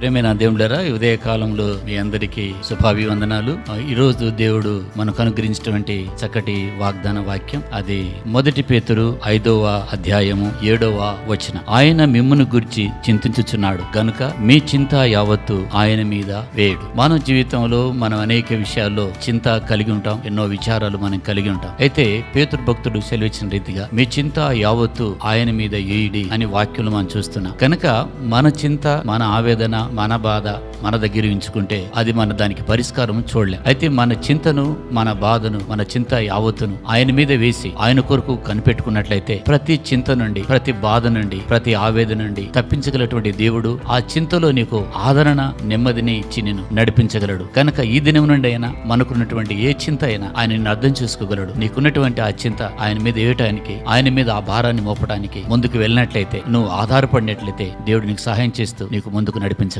ప్రేమైన దేవుడరా ఉదయ కాలంలో మీ అందరికీ శుభాభివందనాలు. ఈరోజు దేవుడు మనకు అనుగ్రహించినటువంటి చక్కటి వాగ్దాన వాక్యం. అది మొదటి పేతురు ఐదవ అధ్యాయము ఏడవ వచనం. ఆయన మిమ్మను గురించి చింతించుచున్నాడు. గనుక మీ చింత యావత్తు ఆయన మీద వేయడు మానవ జీవితంలో మనం అనేక విషయాల్లో చింత కలిగి ఉంటాం. ఎన్నో విచారాలు మనం కలిగి ఉంటాం. అయితే పేతురు భక్తుడు సెలవిచ్చిన రీతిగా మీ చింత యావత్తు ఆయన మీద వేయడి అని వాక్యులు మనం చూస్తున్నాం. కనుక మన చింత మన ఆవేదన మన బాధ మన దగ్గర ఉంచుకుంటే అది మన దానికి పరిష్కారం చూడలేం. అయితే మన చింతను మన బాధను మన చింత యావత్తును ఆయన మీద వేసి ఆయన కొరకు కనిపెట్టుకున్నట్లయితే ప్రతి చింత నుండి ప్రతి బాధ నుండి ప్రతి ఆవేదన నుండి తప్పించగలటువంటి దేవుడు ఆ చింతలో నీకు ఆదరణ నెమ్మదిని ఇచ్చి నేను నడిపించగలడు. కనుక ఈ దినం నుండి అయినా మనకున్నటువంటి ఏ చింత అయినా ఆయన నిన్ను అర్థం చేసుకోగలడు. నీకున్నటువంటి ఆ చింత ఆయన మీద వేయటానికి ఆయన మీద ఆ భారాన్ని మోపడానికి ముందుకు వెళ్ళినట్లయితే నువ్వు ఆధారపడినట్లయితే దేవుడు నీకు సహాయం చేస్తూ నీకు ముందుకు నడిపించ